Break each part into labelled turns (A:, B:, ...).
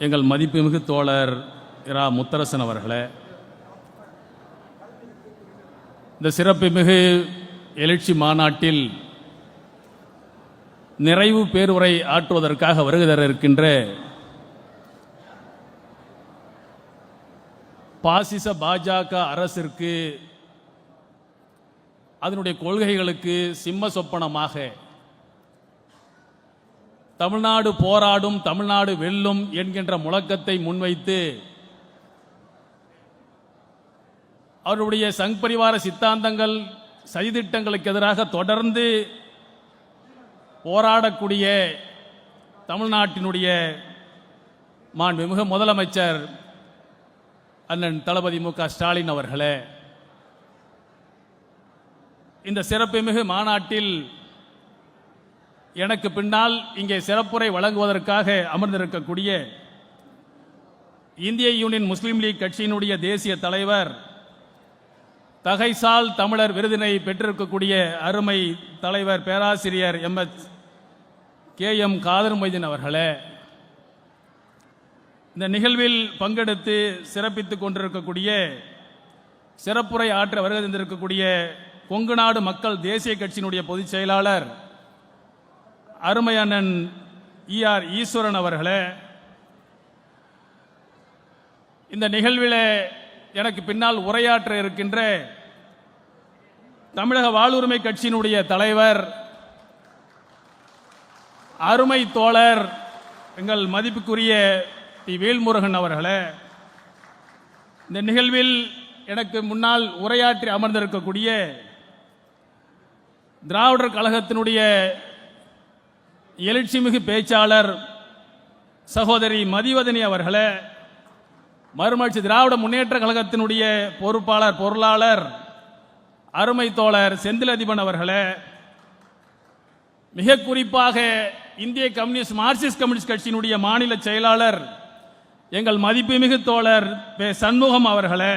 A: எங்கள் மதிப்புமிகு தோழர் இரா முத்தரசன் அவர்களே இந்த சிறப்புமிகு எழுச்சி மாநாட்டில் நிறைவு பேருரை ஆற்றுவதற்காக வருகிற இருக்கின்ற பாசிச பாஜக அரசிற்கு அதனுடைய கொள்கைகளுக்கு சிம்ம சொப்பனமாக தமிழ்நாடு போராடும் தமிழ்நாடு வெல்லும் என்கின்ற முழக்கத்தை முன்வைத்து அவருடைய சங் பரிவார சித்தாந்தங்கள் சதித்திட்டங்களுக்கு எதிராக தொடர்ந்து போராடக்கூடிய தமிழ்நாட்டினுடைய மாண்புமிகு முதலமைச்சர் அண்ணன் தளபதி மு. க. ஸ்டாலின் அவர்களே இந்த சிறப்புமிகு மாநாட்டில் எனக்கு பின்னால் இங்கே சிறப்புரை வழங்குவதற்காக அமர்ந்திருக்கக்கூடிய இந்திய யூனியன் முஸ்லீம் லீக் கட்சியினுடைய தேசிய தலைவர் தகைசால் தமிழர் விருதினை பெற்றிருக்கக்கூடிய அருமை தலைவர் பேராசிரியர் M. H. K. M. Khader Moideen அவர்களே இந்த நிகழ்வில் பங்கெடுத்து சிறப்பித்துக் கொண்டிருக்கக்கூடிய சிறப்புரை ஆற்ற வருகை தந்திருக்கக்கூடிய கொங்கு நாடு மக்கள் தேசிய கட்சியினுடைய பொதுச் செயலாளர் அருமையண்ணன் ஈஆர் ஈஸ்வரன் அவர்களே இந்த நிகழ்வில் எனக்கு பின்னால் உரையாற்ற இருக்கின்ற தமிழக வாழ்வுரிமை கட்சியினுடைய தலைவர் அருமை தோழர் எங்கள் மதிப்புக்குரிய டி வேல்முருகன் அவர்களே இந்த நிகழ்வில் எனக்கு முன்னால் உரையாற்றி அமர்ந்திருக்கக்கூடிய திராவிடர் கழகத்தினுடைய எழுச்சிமிகு பேச்சாளர் சகோதரி மதிவதனி அவர்களே மறுமலர்ச்சி திராவிட முன்னேற்ற கழகத்தினுடைய பொறுப்பாளர் பொருளாளர் அருமை தோழர் செந்தில் அதிபன் அவர்களே மிக குறிப்பாக இந்திய கம்யூனிஸ்ட் மார்க்சிஸ்ட் கம்யூனிஸ்ட் கட்சியினுடைய மாநில செயலாளர் எங்கள் மதிப்புமிகு தோழர் பே சண்முகம் அவர்களே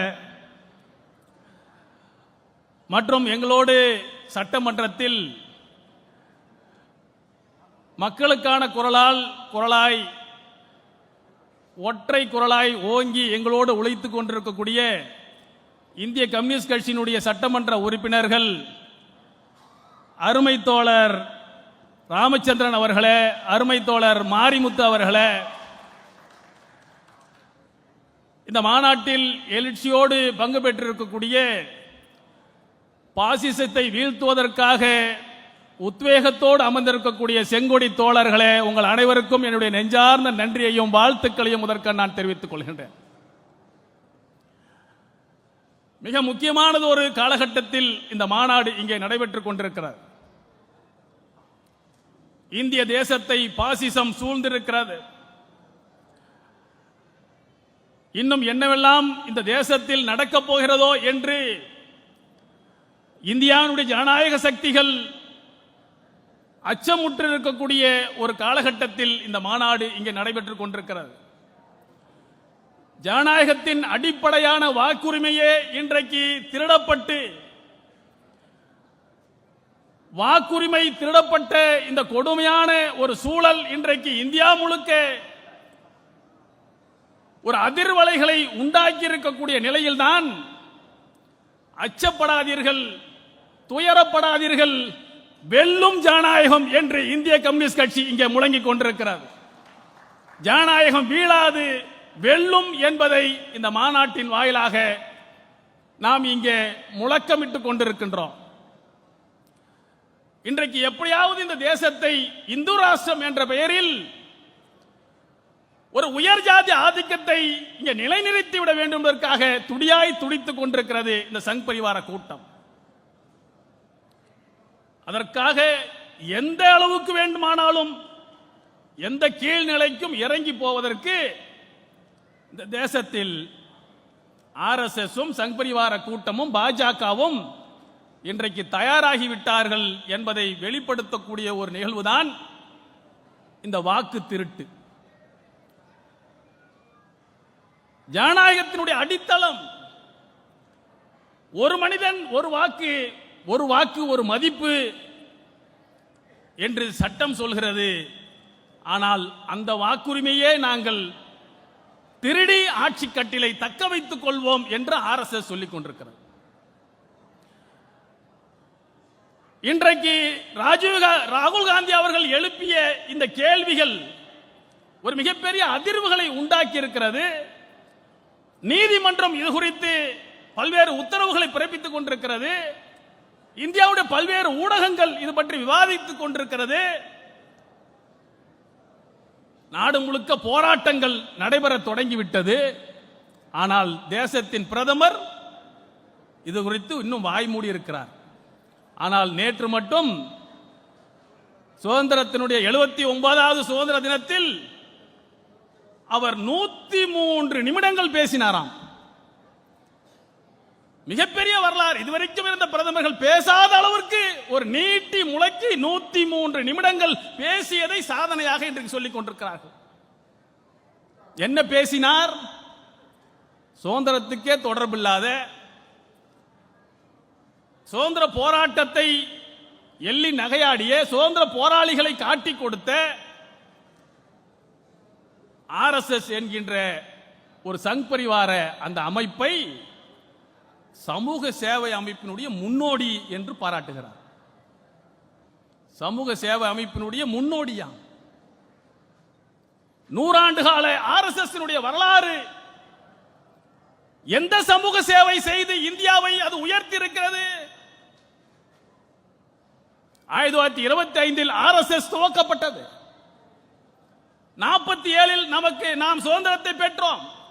A: மற்றும் எங்களோடு சட்டமன்றத்தில் மக்களுக்கான குரலால் குரலாய் ஒற்றை குரலாய் ஓங்கி எங்களோடு உழைத்துக் கொண்டிருக்கக்கூடிய இந்திய கம்யூனிஸ்ட் கட்சியினுடைய சட்டமன்ற உறுப்பினர்கள் அருமை தோழர் ராமச்சந்திரன் அவர்களே அருமை தோழர் மாரிமுத்து அவர்களே இந்த மாநாட்டில் எழுச்சியோடு பங்கு பெற்றிருக்கக்கூடிய பாசிசத்தை வீழ்த்துவதற்காக உத்வேகத்தோடு அமர்ந்திருக்கக்கூடிய செங்கொடி தோழர்களே உங்கள் அனைவருக்கும் என்னுடைய நெஞ்சார்ந்த நன்றியையும் வாழ்த்துக்களையும் முதற்க நான் தெரிவித்துக் கொள்கின்றேன். மிக முக்கியமானது ஒரு காலகட்டத்தில் இந்த மாநாடு இங்கே நடைபெற்றுக் கொண்டிருக்கிறது. இந்திய தேசத்தை பாசிசம் சூழ்ந்திருக்கிறது. இன்னும் என்னவெல்லாம் இந்த தேசத்தில் நடக்கப் போகிறதோ என்று இந்தியாவுடைய ஜனநாயக சக்திகள் அச்சமுற்று இருக்கக்கூடிய ஒரு காலகட்டத்தில் இந்த மாநாடு இங்கே நடைபெற்றுக் கொண்டிருக்கிறது. ஜனநாயகத்தின் அடிப்படையான வாக்குரிமையே இன்றைக்கு திருடப்பட்டு வாக்குரிமை திருடப்பட்ட இந்த கொடுமையான ஒரு சூழல் இன்றைக்கு இந்தியா முழுக்க ஒரு அதிர்வலைகளை உண்டாக்கி இருக்கக்கூடிய நிலையில்தான் அச்சப்படாதீர்கள் துயரப்படாதீர்கள் வெல்லும் ஜனநாயகம் என்று இந்திய கம்யூனிஸ்ட் கட்சி இங்கே முழங்கிக் கொண்டிருக்கிறது. ஜனநாயகம் வீழாது வெல்லும் என்பதை இந்த மாநாட்டின் வாயிலாக நாம் இங்கே முழக்கமிட்டுக் கொண்டிருக்கின்றோம். இன்றைக்கு எப்படியாவது இந்த தேசத்தை இந்து ராஷ்டிரம் என்ற பெயரில் ஒரு உயர் ஜாதி ஆதிக்கத்தை இங்கே நிலைநிறுத்தி விட வேண்டும் என்பதற்காக துடியாய் துடித்துக் கொண்டிருக்கிறது இந்த சங் பரிவார கூட்டம். அதற்காக எந்த அளவுக்கு வேண்டுமானாலும் எந்த கீழ்நிலைக்கும் இறங்கி போவதற்கு இந்த தேசத்தில் ஆர்எஸ்எஸும் சங் பரிவார கூட்டமும் பாஜகவும் இன்றைக்கு தயாராகி விட்டார்கள் என்பதை வெளிப்படுத்தக்கூடிய ஒரு நிகழ்வுதான் இந்த வாக்கு திருட்டு. ஜனநாயகத்தினுடைய அடித்தளம் ஒரு மனிதன் ஒரு வாக்கு ஒரு வாக்கு ஒரு மதிப்பு என்று சட்டம் சொல்கிறது. ஆனால் அந்த வாக்குரிமையே நாங்கள் திருடி ஆட்சி கட்டிலை தக்க வைத்துக் கொள்வோம் என்று ஆர்எஸ்எஸ் சொல்லிக் கொண்டிருக்கிறது. இன்றைக்கு ராஜீவ் கா- ராகுல் காந்தி அவர்கள் எழுப்பிய இந்த கேள்விகள் ஒரு மிகப்பெரிய அதிர்வுகளை உண்டாக்கி இருக்கிறது நீதிமன்றம் இது குறித்து பல்வேறு உத்தரவுகளை பிறப்பித்துக் கொண்டிருக்கிறது. இந்தியாவுடைய பல்வேறு ஊடகங்கள் இது பற்றி விவாதித்துக் கொண்டிருக்கிறது. நாடு முழுக்க போராட்டங்கள் நடைபெற தொடங்கிவிட்டது. ஆனால் தேசத்தின் பிரதமர் இது குறித்து இன்னும் வாய் மூடி இருக்கிறார் ஆனால் நேற்று மட்டும் சுதந்திரத்தினுடைய எழுபத்தி ஒன்பதாவது சுதந்திர தினத்தில் அவர் நூத்தி மூன்று நிமிடங்கள் பேசினாராம். மிகப்பெரிய வரலாறு. இதுவரைக்கும் இருந்த பிரதமர்கள் பேசாத அளவிற்கு ஒரு நீட்டி முழக்கி நூத்தி மூன்று நிமிடங்கள் பேசியதை சாதனையாக இன்றைக்கு சொல்லிக் கொண்டிருக்கிறார்கள். என்ன பேசினார்? சுதந்திரத்துக்கே தொடர்பில்லாத சுதந்திர போராட்டத்தை எள்ளி நகையாடிய சுதந்திர போராளிகளை காட்டி கொடுத்த ஆர்எஸ்எஸ் என்கின்ற ஒரு சங் பரிவார அந்த அமைப்பை சமூக சேவை அமைப்பினுடைய முன்னோடி என்று பாராட்டுகிறார். சமூக சேவை அமைப்பினுடைய முன்னோடியா? நூறாண்டு கால ஆர்எஸ்எஸ் வரலாறு. எந்த சமூக சேவை செய்து இந்தியாவை அது உயர்த்தி இருக்கிறது ஆயிரத்தி தொள்ளாயிரத்தி இருபத்தி ஐந்தில் ஆர்எஸ்எஸ் துவக்கப்பட்டது. நாற்பத்தி ஏழில் நமக்கு நாம் சுதந்திரத்தை பெற்றோம்.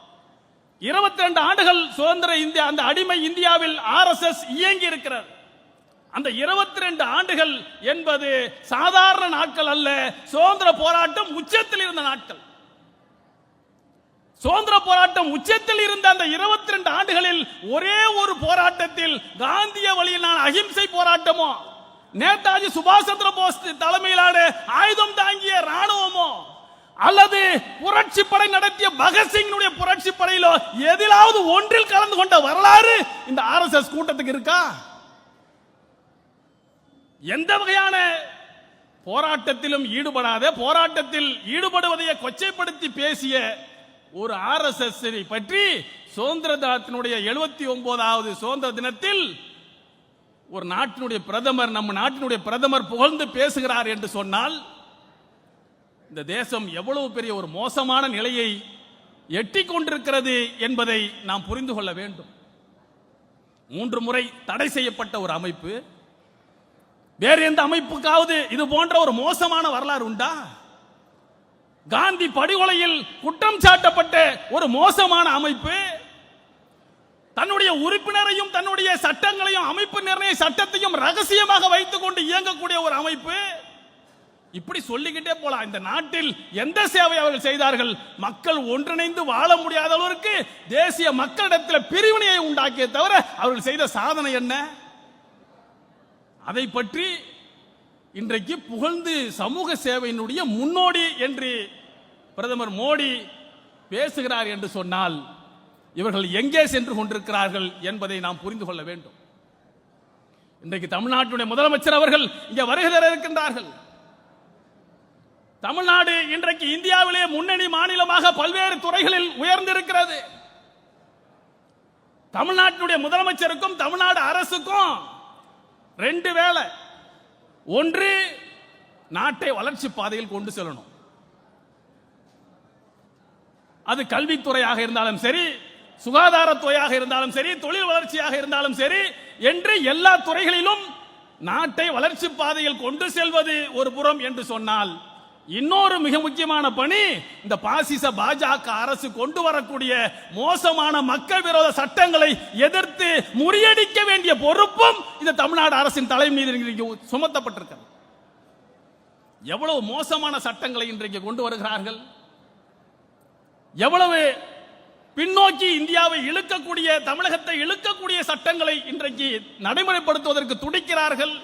A: இருபத்தி ரெண்டு ஆண்டுகள் சுதந்திர இந்தியா அந்த அடிமை இந்தியாவில் ஆர்எஸ்எஸ் இயங்கி இருக்கிறது. அந்த இருபத்தி ரெண்டு ஆண்டுகள் என்பது சாதாரண நாட்கள் அல்ல சுதந்திர போராட்டம் உச்சத்தில் இருந்த நாட்கள். சுதந்திர போராட்டம் உச்சத்தில் இருந்த அந்த இருபத்தி ரெண்டு ஆண்டுகளில் ஒரே ஒரு போராட்டத்தில் காந்திய வழியிலான அகிம்சை போராட்டமோ நேதாஜி சுபாஷ் சந்திர போஸ் தலைமையிலான ஆயுதம் தாங்கிய ராணுவமோ அல்லது புரட்சி படை நடத்திய பகத்சிங்கினுடைய புரட்சி படையிலோ எதிலாவது ஒன்றில் கலந்து கொண்ட வரலாறு இந்த ஆர்எஸ்எஸ் கூட்டத்துக்கு இருக்கா? எந்த வகையான போராட்டத்திலும் ஈடுபடாத போராட்டத்தில் ஈடுபடுவதை கொச்சைப்படுத்தி பேசிய ஒரு ஆர்எஸ்எஸ் பற்றி சுதந்திர தினத்தினுடைய எழுபத்தி ஒன்பதாவது சுதந்திர தினத்தில் ஒரு நாட்டினுடைய பிரதமர் நம்ம நாட்டினுடைய பிரதமர் புகழ்ந்து பேசுகிறார் என்று சொன்னால் இந்த தேசம் எவ்வளவு பெரிய ஒரு மோசமான நிலையை எட்டி கொண்டிருக்கிறது என்பதை நாம் புரிந்து கொள்ள வேண்டும். மூன்று முறை தடை செய்யப்பட்ட ஒரு அமைப்பு. வேறு எந்த அமைப்புக்காவது இது போன்ற ஒரு மோசமான வரலாறு உண்டா? காந்தி படுகொலையில் குற்றம் சாட்டப்பட்ட ஒரு மோசமான அமைப்பு. தன்னுடைய உறுப்பினரையும் தன்னுடைய சட்டங்களையும் அமைப்பு நிர்ணய சட்டத்தையும் ரகசியமாக வைத்துக் கொண்டு இயங்கக்கூடிய ஒரு அமைப்பு. இப்படி சொல்லிக்கிட்டே போலாம். இந்த நாட்டில் எந்த சேவை அவர்கள் செய்தார்கள்? மக்கள் ஒன்றிணைந்து வாழ முடியாத அளவிற்கு தேசிய மக்களிடத்தில் பிரிவினையை உண்டாக்கிய தவிர அவர்கள் செய்த சாதனை என்ன? அதை பற்றி இன்றைக்கு புகழ்ந்து சமூக சேவையினுடைய முன்னோடி என்று பிரதமர் மோடி பேசுகிறார் என்று சொன்னால் இவர்கள் எங்கே சென்று கொண்டிருக்கிறார்கள் என்பதை நாம் புரிந்து கொள்ள வேண்டும். இன்றைக்கு தமிழ்நாட்டுடைய முதலமைச்சர் அவர்கள் இங்கே வருகிறார் இருக்கின்றார்கள். தமிழ்நாடு இன்றைக்கு இந்தியாவிலே முன்னணி மாநிலமாக பல்வேறு துறைகளில் உயர்ந்திருக்கிறது. தமிழ்நாட்டினுடைய முதலமைச்சருக்கும் தமிழ்நாடு அரசுக்கும் ரெண்டு வேலை ஒன்று நாட்டை வளர்ச்சி பாதையில் கொண்டு செல்லணும். அது கல்வித்துறையாக இருந்தாலும் சரி சுகாதாரத்துறையாக இருந்தாலும் சரி தொழில் வளர்ச்சியாக இருந்தாலும் சரி என்று எல்லா துறைகளிலும் நாட்டை வளர்ச்சி பாதையில் கொண்டு செல்வது ஒரு புறம் என்று சொன்னால் இன்னொரு மிக முக்கியமான பணி இந்த பாசிச பாஜக அரசு கொண்டு வரக்கூடிய மோசமான மக்கள் விரோத சட்டங்களை எதிர்த்து முறியடிக்க வேண்டிய பொறுப்பும் இந்த தமிழ்நாடு அரசின் தலை மீது இன்றைக்கு சுமத்தப்பட்டிருக்கிறது. எவ்வளவு மோசமான சட்டங்களை இன்றைக்கு கொண்டு வருகிறார்கள்? எவ்வளவு பின்னோக்கி இந்தியாவை இழுக்கக்கூடிய தமிழகத்தை இழுக்கக்கூடிய சட்டங்களை இன்றைக்கு நடைமுறைப்படுத்துவதற்கு துடிக்கிறார்கள்?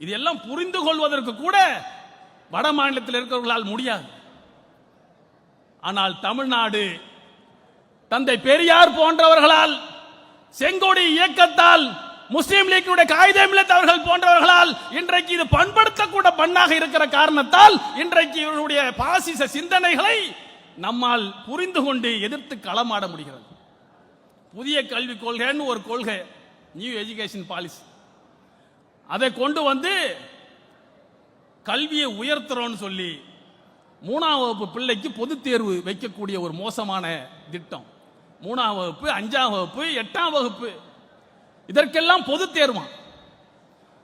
A: இது எல்லாம் புரிந்து கொள்வதற்கு கூட வட மாநிலத்தில் இருக்கிறவர்களால் முடியாது. ஆனால் தமிழ்நாடு தந்தை பெரியார் போன்றவர்களால் செங்கோடி இயக்கத்தால் முஸ்லீம் லீக்கினுடைய காகிதம் அவர்கள் போன்றவர்களால் இன்றைக்கு இது பண்படுத்தக்கூட பண்ணாக இருக்கிற காரணத்தால் இன்றைக்கு இவருடைய பாசிச சிந்தனைகளை நம்மால் புரிந்து கொண்டு எதிர்த்து களமாட முடிகிறது. புதிய கல்விக் கொள்கைன்னு ஒரு கொள்கை நியூ எஜுகேஷன் பாலிசி அதை கொண்டு வந்து கல்வியை உயர்த்துறோம்னு சொல்லி மூணாம் வகுப்பு பிள்ளைக்கு பொதுத் தேர்வு வைக்கக்கூடிய ஒரு மோசமான திட்டம். மூணாம் வகுப்பு அஞ்சாம் வகுப்பு எட்டாம் வகுப்பு. இதற்கெல்லாம் பொதுத் தேர்வான்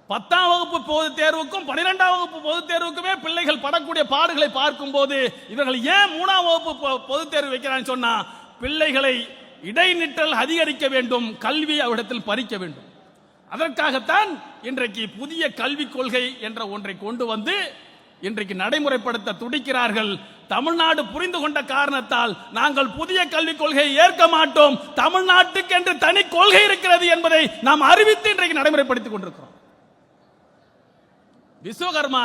A: பத்தாம் வகுப்பு பொதுத் தேர்வுக்கும் பன்னிரெண்டாம் வகுப்பு பொதுத் தேர்வுக்குமே பிள்ளைகள் படக்கூடிய பாடுகளை பார்க்கும்போது இவர்கள் ஏன் மூணாம் வகுப்பு பொ- தேர்வு வைக்கிறான்னு சொன்னா பிள்ளைகளை இடைநிற்றல் அதிகரிக்க வேண்டும் கல்வி அவரிடத்தில் பறிக்க வேண்டும். அதற்காகத்தான் இன்றைக்கு புதிய கல்விக் கொள்கை என்ற ஒன்றை கொண்டு வந்து இன்றைக்கு நடைமுறைப்படுத்த துடிக்கிறார்கள். தமிழ்நாடு புரிந்து கொண்ட காரணத்தால் நாங்கள் புதிய கல்விக் கொள்கையை ஏற்க மாட்டோம். தமிழ்நாட்டுக்கு என்று தனி கொள்கை இருக்கிறது என்பதை நாம் அறிவித்து இன்றைக்கு நடைமுறைப்படுத்திக் கொண்டிருக்கிறோம். விஸ்வகர்மா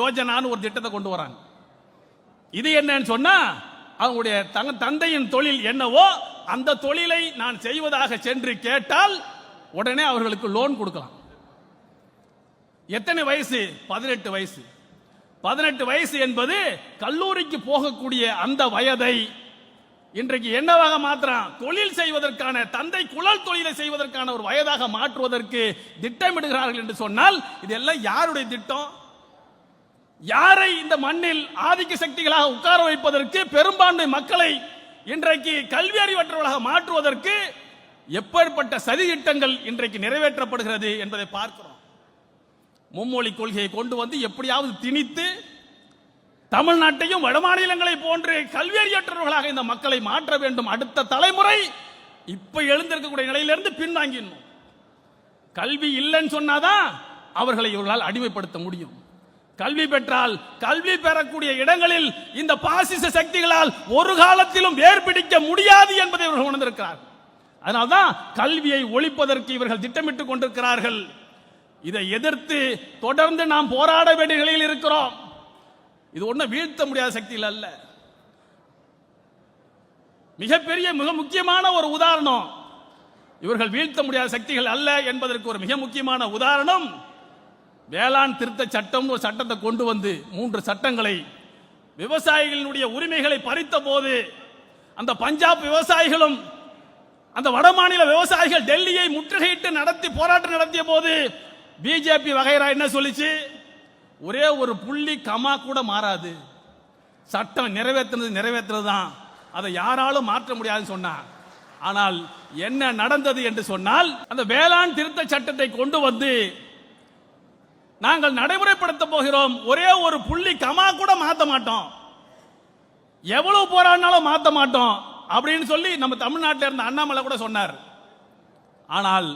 A: யோஜனான்னு ஒரு திட்டத்தை கொண்டு வராங்க. இது என்னன்னு சொன்னா அவங்களுடைய தங்க தந்தையின் தொழில் என்னவோ அந்த தொழிலை நான் செய்வதாக சென்று கேட்டால் உடனே அவர்களுக்கு லோன் கொடுக்கலாம். எத்தனை வயசு? பதினெட்டு வயசு. பதினெட்டு வயசு என்பது கல்லூரிக்கு போகக்கூடிய அந்த வயதை இன்றைக்கு என்னவாக மாத்திரம் தொழில் செய்வதற்கான தந்தை குழல் தொழிலை செய்வதற்கான ஒரு வயதாக மாற்றுவதற்கு திட்டமிடுகிறார்கள் என்று சொன்னால் இதெல்லாம் யாருடைய திட்டம்? யாரை இந்த மண்ணில் ஆதிக்க சக்திகளாக உட்கார வைப்பதற்கு பெரும்பான்மை மக்களை இன்றைக்கு கல்வி அறிவற்றவர்களாக மாற்றுவதற்கு எப்பேற்பட்ட சதி திட்டங்கள் இன்றைக்கு நிறைவேற்றப்படுகிறது என்பதை பார்க்கிறோம். மும்மொழி கொள்கையை கொண்டு வந்து எப்படியாவது திணித்து தமிழ்நாட்டையும் வடமாநிலங்களை போன்று கல்வியறியற்றவர்களாக இந்த மக்களை மாற்ற வேண்டும். அடுத்த தலைமுறை இப்ப எழுந்திருக்கக்கூடிய நிலையிலிருந்து பின்வாங்கிடணும். கல்வி இல்லைன்னு சொன்னாதான் அவர்களை இவர்களால் அடிமைப்படுத்த முடியும். கல்வி பெற்றால் கல்வி பெறக்கூடிய இடங்களில் இந்த பாசிச சக்திகளால் ஒரு காலத்திலும் வேர் பிடிக்க முடியாது என்பதை இவர்கள் உணர்ந்திருக்கிறார்கள். அதனால்தான் கல்வியை ஒழிப்பதற்கு இவர்கள் திட்டமிட்டுக் கொண்டிருக்கிறார்கள். இதை எதிர்த்து தொடர்ந்து நாம் போராட வேண்டிய நிலையில் இருக்கிறோம். இது ஒன்றும் வீழ்த்த முடியாத சக்திகள் அல்ல. மிகப்பெரிய மிக முக்கியமான ஒரு உதாரணம். இவர்கள் வீழ்த்த முடியாத சக்திகள் அல்ல என்பதற்கு ஒரு மிக முக்கியமான உதாரணம். வேளாண் திருத்த சட்டம் ஒரு சட்டத்தை கொண்டு வந்து மூன்று சட்டங்களை விவசாயிகளினுடைய உரிமைகளை பறித்த போது அந்த பஞ்சாப் விவசாயிகளும் அந்த வடமாநில விவசாயிகள் டெல்லியை முற்றுகையிட்டு நடத்தி போராட்டம் நடத்திய போது பிஜேபி வகைரா என்ன சொல்லிச்சு? ஒரே ஒரு புள்ளி கமா கூட மாறாது. சட்டம் நிறைவேற்றுனது நிறைவேற்றுறது தான் அதை யாராலும் மாற்ற முடியாதுன்னு சொன்னார் ஆனால் என்ன நடந்தது என்று சொன்னால் அந்த வேளாண் திருத்த சட்டத்தை கொண்டு வந்து நாங்கள் நடைமுறைப்படுத்த போகிறோம். ஒரே ஒரு புள்ளி கமா கூட மாற்ற மாட்டோம். எவ்வளவு போராடினாலும் மாற்ற மாட்டோம். அப்படின்னு சொல்லி நம்ம தமிழ்நாட்டில் இருந்த அண்ணாமலை கூட சொன்னார். ஆனால்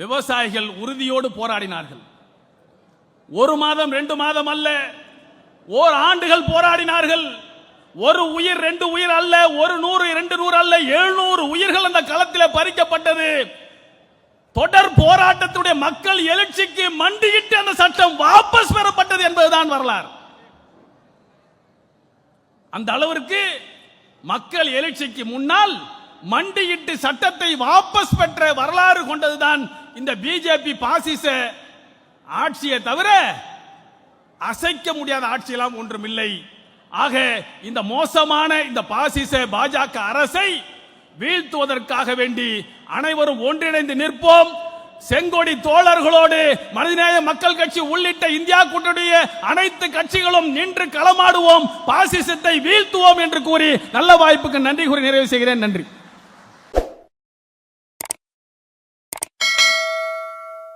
A: விவசாயிகள் உறுதியோடு போராடினார்கள். ஒரு மாதம் ரெண்டு மாதம் அல்ல ஓர் ஆண்டுகள் போராடினார்கள். ஒரு உயிர் ரெண்டு உயிர் அல்ல ஒரு நூறு இரண்டு நூறு அல்ல எழுநூறு உயிர்கள் அந்த களத்தில் பறிக்கப்பட்டது. தொடர் போராட்டத்துடைய மக்கள் எழுச்சிக்கு மண்டியிட்டு அந்த சட்டம் வாபஸ் பெறப்பட்டது என்பதுதான் வரலாறு. அந்த அளவிற்கு மக்கள் எழுச்சிக்கு முன்னால் மண்டியிட்டு சட்டத்தை வாபஸ் பெற்ற வரலாறு கொண்டதுதான் இந்த பிஜேபி பாசிச ஆட்சியை தவிர அசைக்க முடியாத ஆட்சியெல்லாம் ஒன்றுமில்லை. ஆக இந்த மோசமான இந்த பாசிச பாஜக அரசை வீழ்த்துவதற்காக வேண்டி அனைவரும் ஒன்றிணைந்து நிற்போம். செங்கொடி தோழர்களோடு மனிதநேய மக்கள் கட்சி உள்ளிட்ட இந்தியா கூட்டணிய அனைத்து கட்சிகளும் நின்று களமாடுவோம் பாசிசத்தை வீழ்த்துவோம் என்று கூறி நல்ல வாய்ப்புக்கு நன்றி கூறி நிறைவு செய்கிறேன். நன்றி.